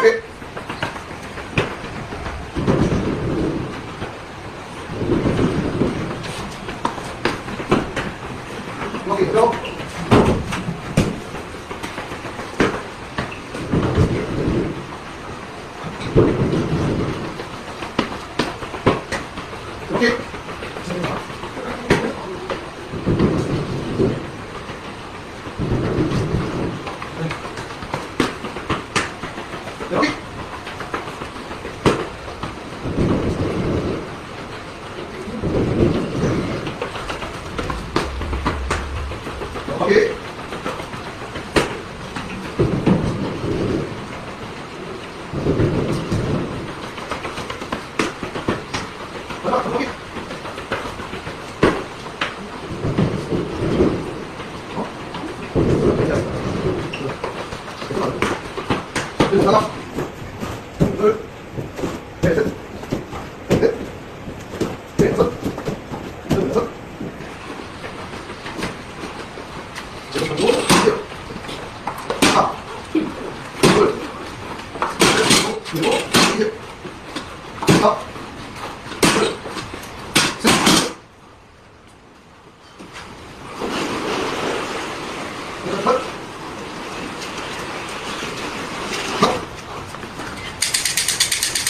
오케이. 오케이, 쭉. 오케이. 여기. 둘, 셋, 셋, 넷, 넷, 다섯, 여섯, 일곱, 여덟, 일곱, 하나, 둘, 셋, 일곱, 일곱, 하나, 둘, 셋, 여섯,